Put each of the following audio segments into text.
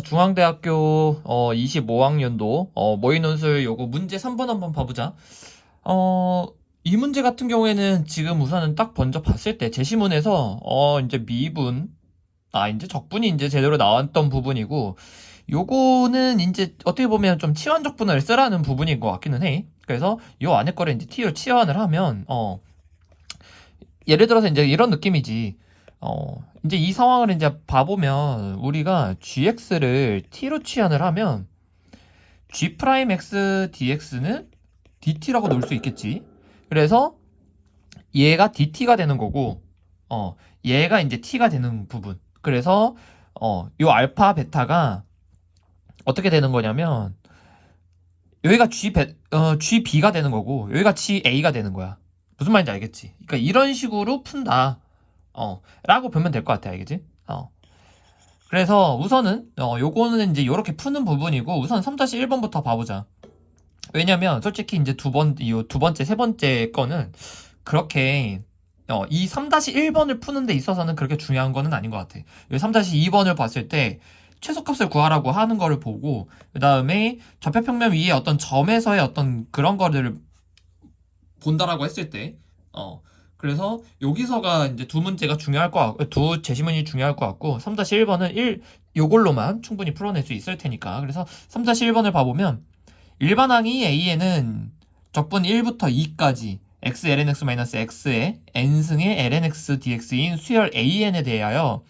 자, 중앙대학교 어 25학년도 어 모의논술 요거 문제 3번 한번 봐보자. 어, 이 문제 같은 경우에는 지금 우선은 딱 먼저 봤을 때 제시문에서 어 이제 미분 아 이제 적분이 이제 제대로 나왔던 부분이고 요거는 이제 어떻게 보면 좀 치환 적분을 쓰라는 부분인 것 같기는 해. 그래서 요 안에 거를 이제 t로 치환을 하면 어 예를 들어서 이제 이런 느낌이지. 어, 이제 이 상황을 이제 봐보면 우리가 gx를 t로 치환을 하면 g 프라임 x dx는 dt라고 놓을 수 있겠지. 그래서 얘가 dt가 되는 거고, 어, 얘가 이제 t가 되는 부분. 그래서 어, 요 알파 베타가 어떻게 되는 거냐면 여기가 g 베, 어, gb가 되는 거고 여기가 ga가 되는 거야. 무슨 말인지 알겠지? 그러니까 이런 식으로 푼다. 어, 라고 보면 될 것 같아. 알겠지? 어. 그래서 우선은, 어, 요거는 이제 요렇게 푸는 부분이고, 우선 3-1번부터 봐보자. 왜냐면, 솔직히 이제 두 번, 이 두 번째, 세 번째 거는, 그렇게, 어, 이 3-1번을 푸는 데 있어서는 그렇게 중요한 거는 아닌 것 같아. 3-2번을 봤을 때, 최소값을 구하라고 하는 거를 보고, 그 다음에 좌표평면 위에 어떤 점에서의 어떤 그런 거를 본다라고 했을 때, 어, 그래서 여기서가 이제 두 문제가 중요할 것 같고, 두 제시문이 중요할 것 같고, 3-1번은 1, 요걸로만 충분히 풀어낼 수 있을 테니까. 그래서 3-1번을 봐보면, 일반항이 A에는 적분 1부터 2까지 x lnx-x의 n승의 lnx dx인 수열 an에 대하여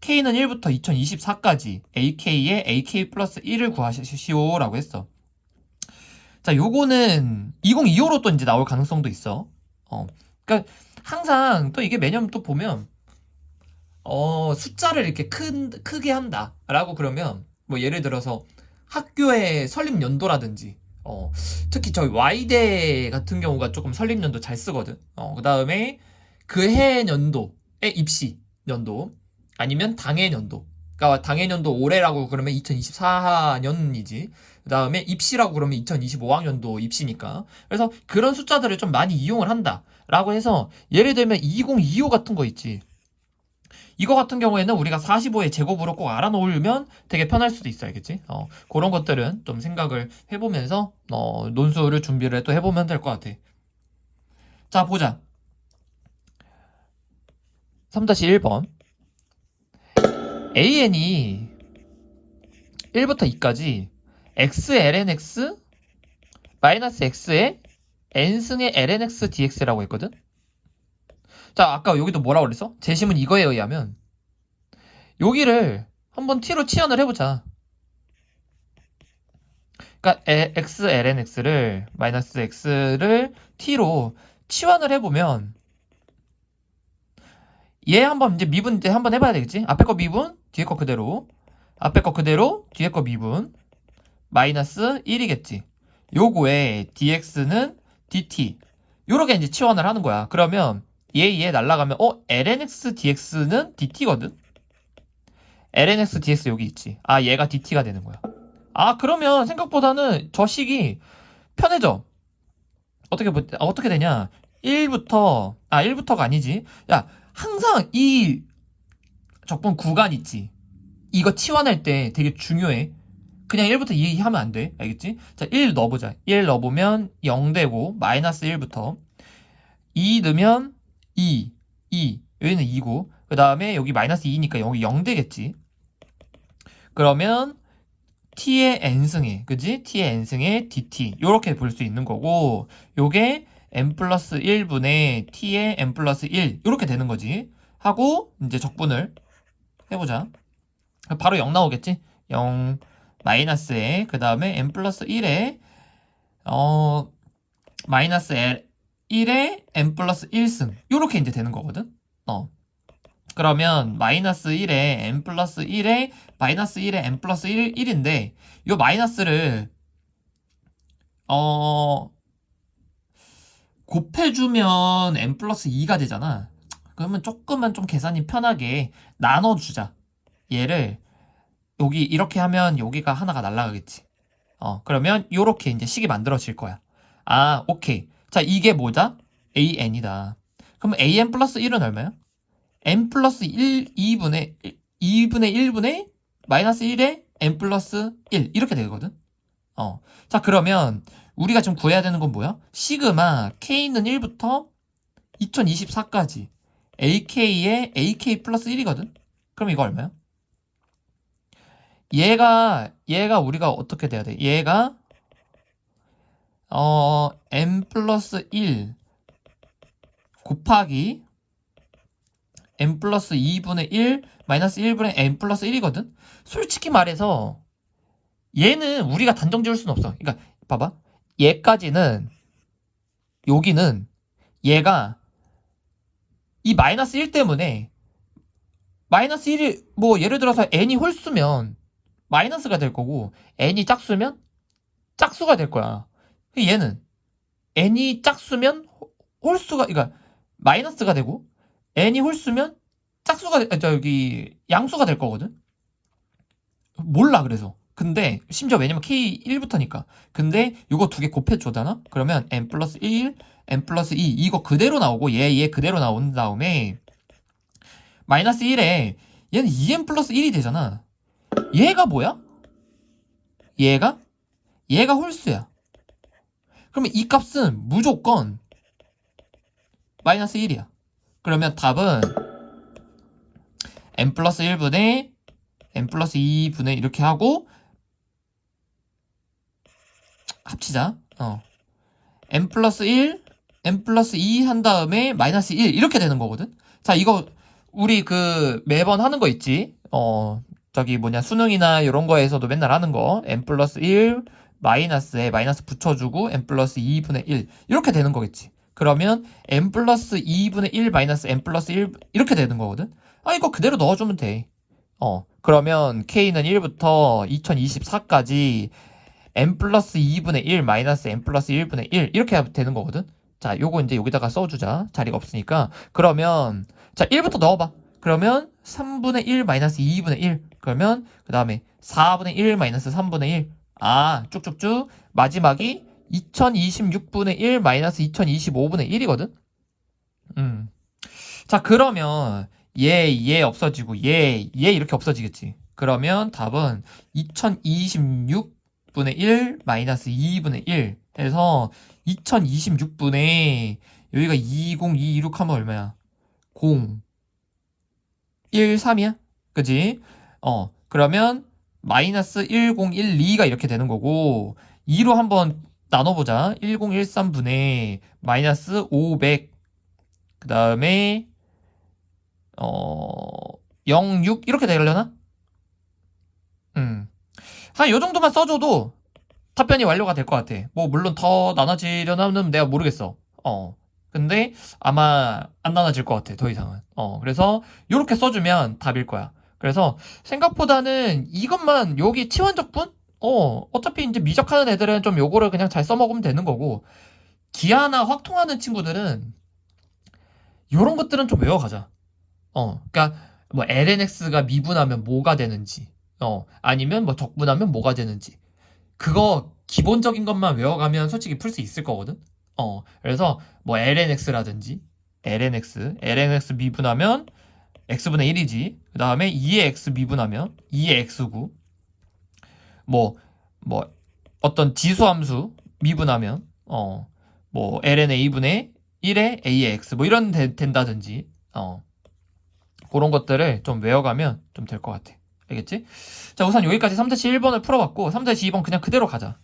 k는 1부터 2024까지 ak의 ak 플러스 1을 구하시오 라고 했어. 자, 요거는 2025로 또 이제 나올 가능성도 있어. 어. 그러니까 항상 또 이게 매년 또 보면 어, 숫자를 이렇게 큰 크게 한다 라고 그러면 뭐 예를 들어서 학교의 설립 연도라든지 어, 특히 저희 Y대 같은 경우가 조금 설립 연도 잘 쓰거든. 어, 그 다음에 그 해 연도의 입시 연도 아니면 당해 연도. 그러니까 당해 연도 올해라고 그러면 2024년이지. 그다음에 입시라고 그러면 2025학년도 입시니까. 그래서 그런 숫자들을 좀 많이 이용을 한다라고 해서 예를 들면 2025 같은 거 있지. 이거 같은 경우에는 우리가 45의 제곱으로 꼭 알아놓으면 되게 편할 수도 있어, 알겠지? 어, 그런 것들은 좀 생각을 해보면서, 어, 논술을 준비를 또 해보면 될 것 같아. 자, 보자. 3-1번. AN이 1부터 2까지 x lnx 마이너스 x의 n승의 lnx dx라고 했거든? 자, 아까 여기도 뭐라고 그랬어? 제시문 이거에 의하면 여기를 한번 t로 치환을 해보자. 그러니까 에- x lnx를 마이너스 x를 t로 치환을 해보면 얘 한번 이제 미분 이제 한번 해봐야 되겠지? 앞에 거 미분, 뒤에 거 그대로, 앞에 거 그대로, 뒤에 거 미분, 마이너스 1이겠지. 요거에 dx는 dt. 요렇게 이제 치환을 하는 거야. 그러면 얘, 얘 날라가면, 어, lnx dx는 dt거든? lnx dx 여기 있지. 아, 얘가 dt가 되는 거야. 아, 그러면 생각보다는 저 식이 편해져. 어떻게, 어떻게 되냐. 1부터, 아, 1부터가 아니지. 야, 항상 이 적분 구간 있지. 이거 치환할 때 되게 중요해. 그냥 1부터 2 하면 안 돼. 알겠지? 자, 1 넣어보자. 1 넣어보면 0 되고, 마이너스 1부터. 2 넣으면 2, 2. 여기는 2고, 그 다음에 여기 마이너스 2니까 여기 0 되겠지. 그러면 t의 n승에, 그지? t의 n승에 dt. 요렇게 볼 수 있는 거고, 요게 n 플러스 1분의 t의 n 플러스 1. 요렇게 되는 거지. 하고, 이제 적분을 해보자. 바로 0 나오겠지? 0, 마이너스에, 그 다음에 n 플러스 1에, 어, 마이너스 L, 1에 n 플러스 1승. 요렇게 이제 되는 거거든? 어. 그러면 마이너스 1에 n 플러스 1에 마이너스 1에 n 플러스 1, 1인데 요 마이너스를 어 곱해주면 n 플러스 2가 되잖아. 그러면 조금만 좀 계산이 편하게 나눠주자. 얘를 여기 이렇게 하면 여기가 하나가 날라가겠지. 어 그러면 요렇게 이제 식이 만들어질 거야. 아 오케이. 자 이게 뭐다? an이다. 그럼 an 플러스 1은 얼마야? n 플러스 1, 2분의 2분의 1분의 마이너스 1에 n 플러스 1 이렇게 되거든. 어. 자, 그러면 우리가 지금 구해야 되는 건 뭐야? 시그마 k는 1부터 2024까지 ak의 ak 플러스 1이거든. 그럼 이거 얼마야? 얘가 얘가 우리가 어떻게 돼야 돼? 얘가 어 n 플러스 1 곱하기 n 플러스 2분의 1 마이너스 1분의 n 플러스 1이거든? 솔직히 말해서 얘는 우리가 단정 지을 수는 없어. 그러니까 봐봐. 얘까지는 여기는 얘가 이 마이너스 1 때문에 마이너스 1이 뭐 예를 들어서 n이 홀수면 마이너스가 될 거고 n이 짝수면 짝수가 될 거야. 얘는 n이 짝수면 호- 홀수가 그러니까 마이너스가 되고 n이 홀수면 짝수가 되- 아, 저기 양수가 될 거거든. 몰라 그래서. 근데 심지어 왜냐면 k 1부터니까. 근데 이거 두 개 곱해주잖아. 그러면 n 플러스 1, n 플러스 2 이거 그대로 나오고 얘 얘 그대로 나온 다음에 마이너스 1에 얘는 2n 플러스 1이 되잖아. 얘가 뭐야? 얘가 얘가 홀수야. 그러면 이 값은 무조건 마이너스 1이야. 그러면 답은 n 플러스 1분의 n 플러스 2분의 이렇게 하고 합치자. 어. n 플러스 1, n 플러스 2 한 다음에 마이너스 1 이렇게 되는 거거든. 자, 이거 우리 그 매번 하는 거 있지. 어, 저기 뭐냐 수능이나 이런 거에서도 맨날 하는 거 n 플러스 1 마이너스에 마이너스 붙여주고 n 플러스 2분의 1 이렇게 되는 거겠지. 그러면 n 플러스 2분의 1 마이너스 n 플러스 1 이렇게 되는 거거든. 아 이거 그대로 넣어주면 돼. 어 그러면 k는 1부터 2024까지 n 플러스 2분의 1 마이너스 n 플러스 1분의 1 이렇게 되는 거거든. 자 요거 이제 여기다가 써주자 자리가 없으니까 그러면 자 1부터 넣어봐. 그러면 3분의 1 마이너스 2분의 1 그러면 그 다음에 4분의 1 마이너스 3분의 1 아, 쭉쭉쭉. 마지막이 2026분의 1 마이너스 2025분의 1이거든? 음. 자, 그러면 얘, 얘 없어지고 얘, 얘 이렇게 없어지겠지. 그러면 답은 2026 분의 1 마이너스 2분의 1 해서 2026분의 여기가 2026 하면 얼마야? 0, 1, 3이야? 그지? 어, 그러면 마이너스 1012가 이렇게 되는 거고 2로 한번 나눠보자 1013분의 마이너스 500 그 다음에 어 06 이렇게 되려나? 음 한 요 정도만 써줘도 답변이 완료가 될 것 같아. 뭐 물론 더 나눠지려나는 내가 모르겠어. 어. 근데 아마 안 나눠질 것 같아 더 이상은. 어. 그래서 요렇게 써주면 답일 거야. 그래서 생각보다는 이것만 여기 치원적분? 어, 어차피 이제 미적하는 애들은 좀 요거를 그냥 잘 써먹으면 되는 거고, 기하나 확통하는 친구들은 요런 것들은 좀 외워가자. 어, 그니까 뭐 lnx가 미분하면 뭐가 되는지, 어, 아니면 뭐 적분하면 뭐가 되는지. 그거 기본적인 것만 외워가면 솔직히 풀 수 있을 거거든? 어, 그래서 뭐 lnx라든지, lnx, lnx 미분하면 x분의 1이지. 그 다음에 2의 x 미분하면 2의 x고, 뭐, 뭐, 어떤 지수함수 미분하면, 어, 뭐, ln a분의 1의 a의 x, 뭐, 이런 데, 된다든지, 어, 그런 것들을 좀 외워가면 좀 될 것 같아. 알겠지? 자, 우선 여기까지 3-1번을 풀어봤고, 3-2번 그냥 그대로 가자.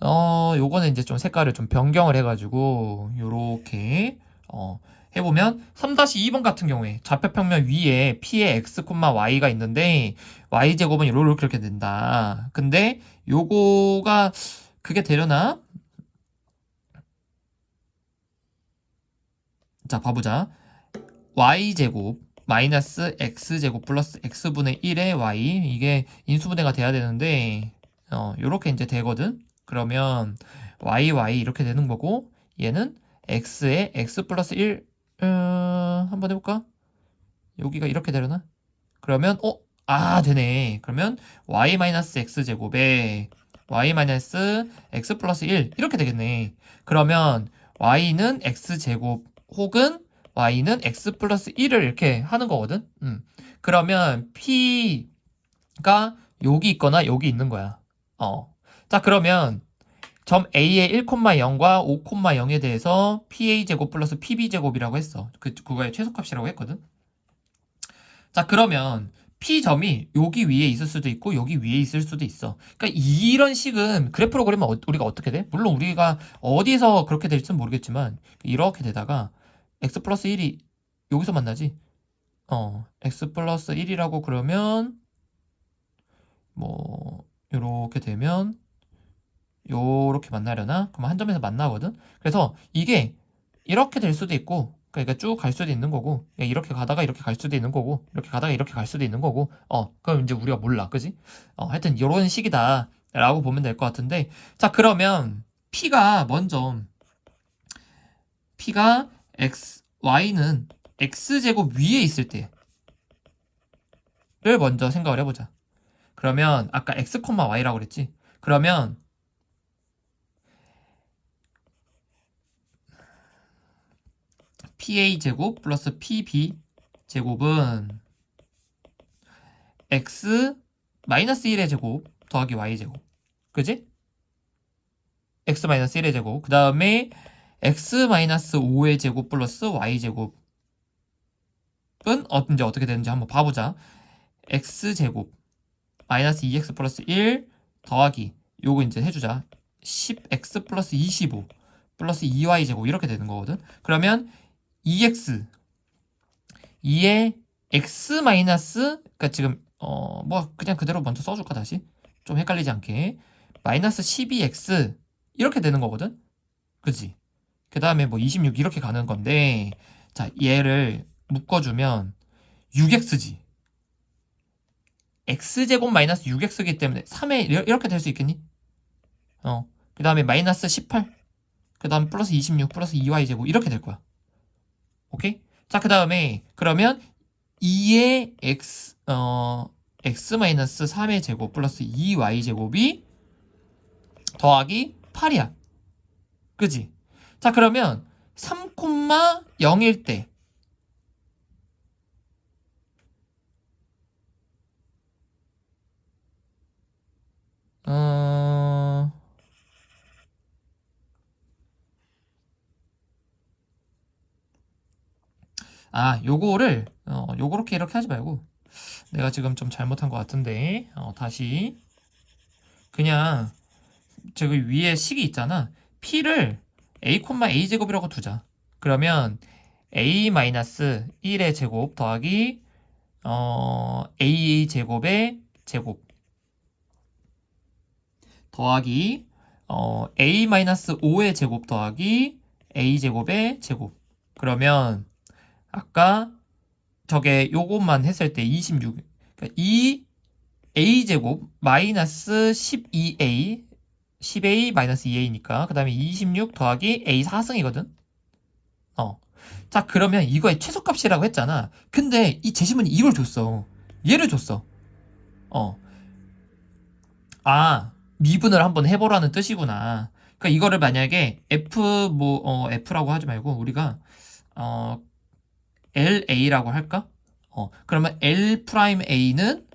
어, 요거는 이제 좀 색깔을 좀 변경을 해가지고, 요렇게, 어, 해보면 3-2번 같은 경우에 좌표평면 위에 p의 x, y가 있는데 y제곱은 이렇게 이렇게 된다. 근데 요거가 그게 되려나? 자, 봐보자. y제곱 마이너스 x제곱 플러스 x분의 1의 y 이게 인수분해가 돼야 되는데 어, 요렇게 이제 되거든. 그러면 y, y 이렇게 되는 거고 얘는 x에 x 플러스 1 어, 한번 해볼까? 여기가 이렇게 되려나? 그러면 어? 아 되네 그러면 y 마이너스 x 제곱에 y 마이너스 x 플러스 1 이렇게 되겠네 그러면 y는 x 제곱 혹은 y는 x 플러스 1을 이렇게 하는 거거든 음. 그러면 p 여기 있거나 여기 있는 거야. 어. 자, 그러면 점 A의 1,0과 5,0에 대해서 PA 제곱 플러스 PB 제곱이라고 했어. 그 그거의 최소값이라고 했거든. 자, 그러면 P 점이 여기 위에 있을 수도 있고 여기 위에 있을 수도 있어. 그러니까 이런 식은 그래프로 그리면 어- 우리가 어떻게 돼? 물론 우리가 어디서 그렇게 될지는 모르겠지만 이렇게 되다가 x 플러스 1이 여기서 만나지? 어, x 플러스 1이라고 그러면 뭐 요렇게 되면 요렇게 만나려나? 그럼 한 점에서 만나거든? 그래서 이게 이렇게 될 수도 있고 그러니까 쭉 갈 수도 있는 거고 이렇게 가다가 이렇게 갈 수도 있는 거고 이렇게 가다가 이렇게 갈 수도 있는 거고 어 그럼 이제 우리가 몰라 그지? 어 하여튼 요런 식이다 라고 보면 될 것 같은데 자 그러면 P가 먼저 P가 x y는 x제곱 위에 있을 때를 먼저 생각을 해보자 그러면 아까 x, y라고 그랬지 그러면 PA 제곱 플러스 PB 제곱은 x 마이너스 1의 제곱 더하기 y 제곱. 그지? x 마이너스 1의 제곱. 그 다음에 x 마이너스 5의 제곱 플러스 y 제곱은 어, 이제 어떻게 되는지 한번 봐보자. x 제곱 마이너스 2x 플러스 1 더하기 요거 이제 해주자. 10x 플러스 25 플러스 2y 제곱 이렇게 되는 거거든. 그러면 2x 2의 x 마이너스 그러니까 지금 어 뭐 그냥 그대로 먼저 써줄까 다시 좀 헷갈리지 않게 마이너스 12x 이렇게 되는 거거든 그지 그 다음에 뭐 26 이렇게 가는 건데 자 얘를 묶어주면 6x지 x제곱 마이너스 6x이기 때문에 3에 이렇게 될 수 있겠니 어 그 다음에 마이너스 18 그 다음 플러스 26 플러스 2y제곱 이렇게 될 거야 오케이? 자, 그 다음에, 그러면 2의 x, 어, x-3의 제곱 플러스 2y 제곱이 더하기 8이야. 그지? 자, 그러면 3,0일 때, 어, 아, 요거를, 어, 요거렇게 이렇게 하지 말고, 내가 지금 좀 잘못한 것 같은데, 어, 다시, 그냥, 저기 위에 식이 있잖아. p를 a, a 제곱이라고 두자. 그러면, a-1의 제곱 더하기, 어, a 제곱의 제곱. 더하기, 어, a-5의 제곱 더하기, a 제곱의 제곱. 그러면, 아까 저게 요것만 했을 때 26. 그러니까 2 a 제곱 마이너스 12a 10a 마이너스 2a니까 그 다음에 26 더하기 a 4승이거든. 어. 자 그러면 이거의 최소값이라고 했잖아. 근데 이 제시문이 이걸 줬어. 얘를 줬어. 어. 아 미분을 한번 해보라는 뜻이구나. 그러니까 이거를 만약에 f 뭐 어, f라고 하지 말고 우리가 어 LA라고 할까? 어, 그러면 L 프라임 A는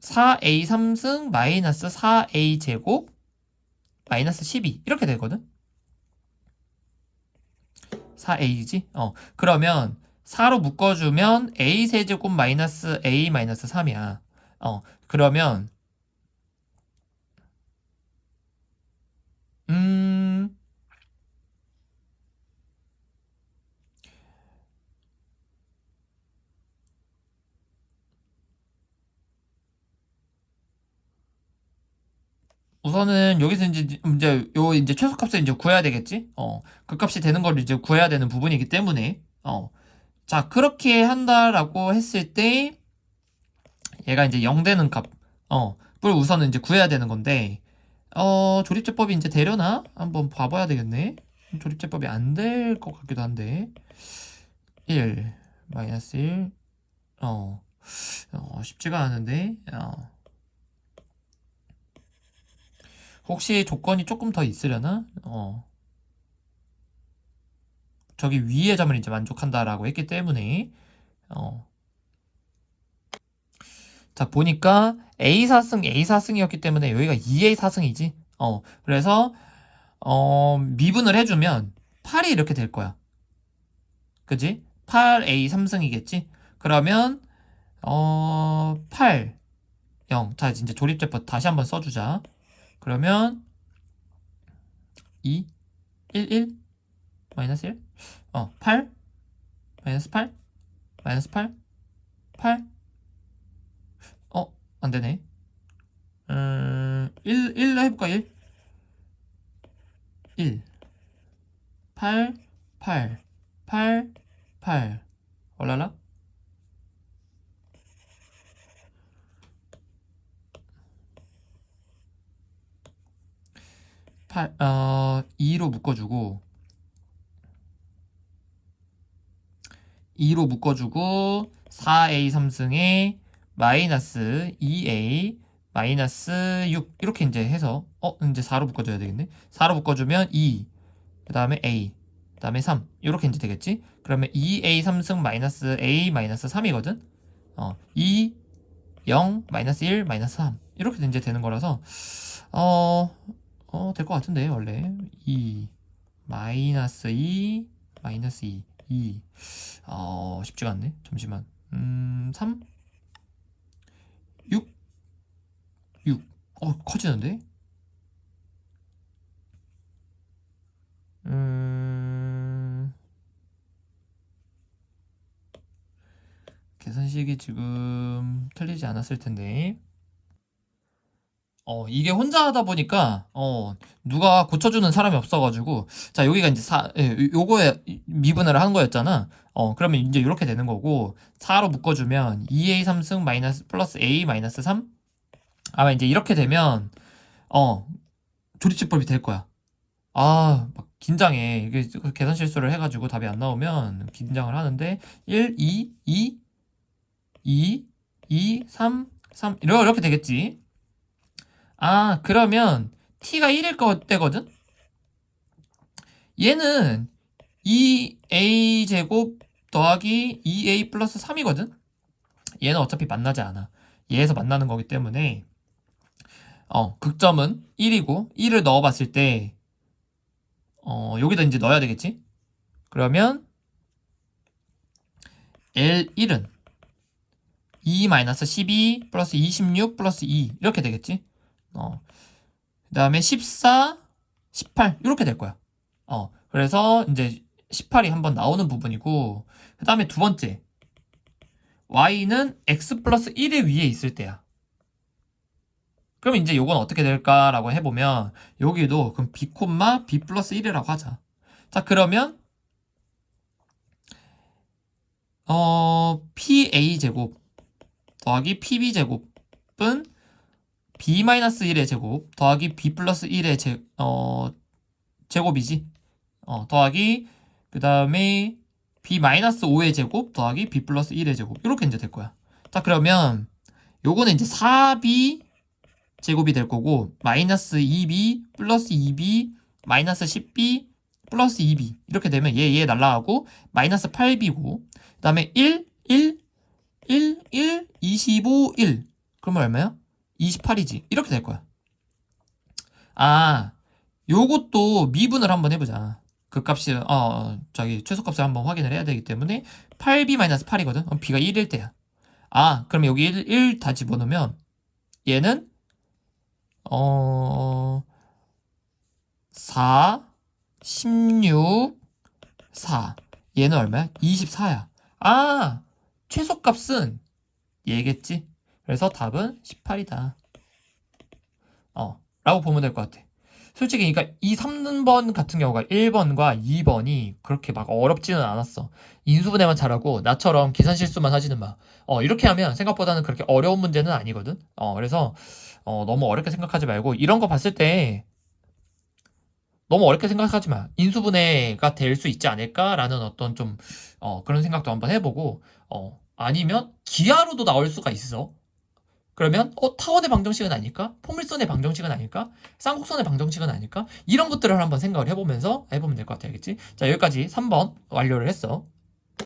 4A 3승 마이너스 4A 제곱 마이너스 12 이렇게 되거든. 4A지? 어, 그러면 4로 묶어주면 A 세제곱 마이너스 A 마이너스 3이야. 어, 그러면 음 우선은 여기서 이제 이제 요 이제 최소값을 이제 구해야 되겠지? 어, 그 값이 되는 걸 이제 구해야 되는 부분이기 때문에 어, 자 그렇게 한다라고 했을 때 얘가 이제 0 되는 값, 어, 을 우선은 이제 구해야 되는 건데 어, 조립제법이 이제 되려나? 한번 봐봐야 되겠네. 조립제법이 안 될 것 같기도 한데 1 마이너스 1 어, 어 쉽지가 않은데 어. 혹시 조건이 조금 더 있으려나? 어. 저기 위의 점을 이제 만족한다라고 했기 때문에 어. 자, 보니까 A 4승, A 4승이었기 때문에 여기가 2A 4승이지. 어, 그래서, 어, 미분을 해주면 8이 이렇게 될 거야. 그지? 8A 3승이겠지? 그러면, 어, 8, 0. 자, 이제 조립제법 다시 한번 써주자. 그러면, 2, 1, 1, 마이너스 1, 어, 8, 마이너스 8, 마이너스 8, 8, 어, 안 되네. 음, 1, 1로 해볼까, 1? 1, 8, 8, 8, 8. 올라라? 팔, 어, 2로 묶어주고, 2로 묶어주고, 4a 3승에 마이너스 2a 마이너스 6 이렇게 이제 해서 어 이제 4로 묶어줘야 되겠네. 4로 묶어주면 2 그 다음에 a 그 다음에 3 이렇게 이제 되겠지? 그러면 2a 3승 마이너스 a 마이너스 3이거든? 어 2, 0 마이너스 1 마이너스 3 이렇게 이제 되는 거라서 어 어, 될 것 같은데, 원래. 2, 마이너스 2, 마이너스 2, 2. 어, 쉽지가 않네. 잠시만. 음, 3, 6, 6. 어, 커지는데? 음, 계산식이 지금 틀리지 않았을 텐데. 어, 이게 혼자 하다 보니까, 어, 누가 고쳐주는 사람이 없어가지고, 자, 여기가 이제 사, 예, 요거에 미분을 하는 거였잖아. 어, 그러면 이제 이렇게 되는 거고, 4로 묶어주면 2a 3승 마이너스 플러스 a 마이너스 3? 아마 이제 이렇게 되면, 어, 조립제법이 될 거야. 아, 막 긴장해. 이게 계산 실수를 해가지고 답이 안 나오면 긴장을 하는데, 1, 2, 2, 2, 2, 3, 3, 이렇게 되겠지. 아, 그러면 t가 1일 거 때거든? 얘는 2a 제곱 더하기 2a 플러스 3이거든? 얘는 어차피 만나지 않아. 얘에서 만나는 거기 때문에 어, 극점은 1이고 1을 넣어봤을 때 어, 여기다 이제 넣어야 되겠지? 그러면 L1은 2-12 플러스 26 플러스 2 이렇게 되겠지? 어. 그 다음에 14, 18 이렇게 될 거야. 어. 그래서 이제 18이 한번 나오는 부분이고 그 다음에 두 번째 y는 x 플러스 1의 위에 있을 때야. 그럼 이제 요건 어떻게 될까라고 해보면 여기도 그럼 b, b 플러스 1이라고 하자. 자 그러면 어 pa 제곱 더하기 pb 제곱은 b-1의 제곱 더하기 b 플러스 1의 제, 어, 제곱이지. 어, 더하기 그 다음에 b-5의 제곱 더하기 b 플러스 1의 제곱 이렇게 이제 될 거야. 자 그러면 요거는 이제 4b 제곱이 될 거고 마이너스 2b 플러스 2b 마이너스 10b 플러스 2b 이렇게 되면 얘 얘 날라가고 마이너스 8b고 그 다음에 1 1 1 1 25 1 그러면 얼마야? 28이지. 이렇게 될 거야. 아, 요것도 미분을 한번 해보자. 그 값이, 어, 저기, 최소값을 한번 확인을 해야 되기 때문에 8b-8이거든? 그럼 b가 1일 때야. 아, 그럼 여기 1, 1 다 집어넣으면 얘는, 어, 4, 16, 4. 얘는 얼마야? 24야. 아, 최소값은 얘겠지? 그래서 답은 18이다. 어, 라고 보면 될 것 같아. 솔직히, 그러니까 이 3번 같은 경우가 1번과 2번이 그렇게 막 어렵지는 않았어. 인수분해만 잘하고, 나처럼 계산 실수만 하지는 마. 어, 이렇게 하면 생각보다는 그렇게 어려운 문제는 아니거든? 어, 그래서, 어, 너무 어렵게 생각하지 말고, 이런 거 봤을 때, 너무 어렵게 생각하지 마. 인수분해가 될 수 있지 않을까라는 어떤 좀, 어, 그런 생각도 한번 해보고, 어, 아니면 기하로도 나올 수가 있어. 그러면 어 타원의 방정식은 아닐까? 포물선의 방정식은 아닐까? 쌍곡선의 방정식은 아닐까? 이런 것들을 한번 생각을 해보면서 해보면 될 것 같아요. 알겠지? 자 여기까지 3번 완료를 했어.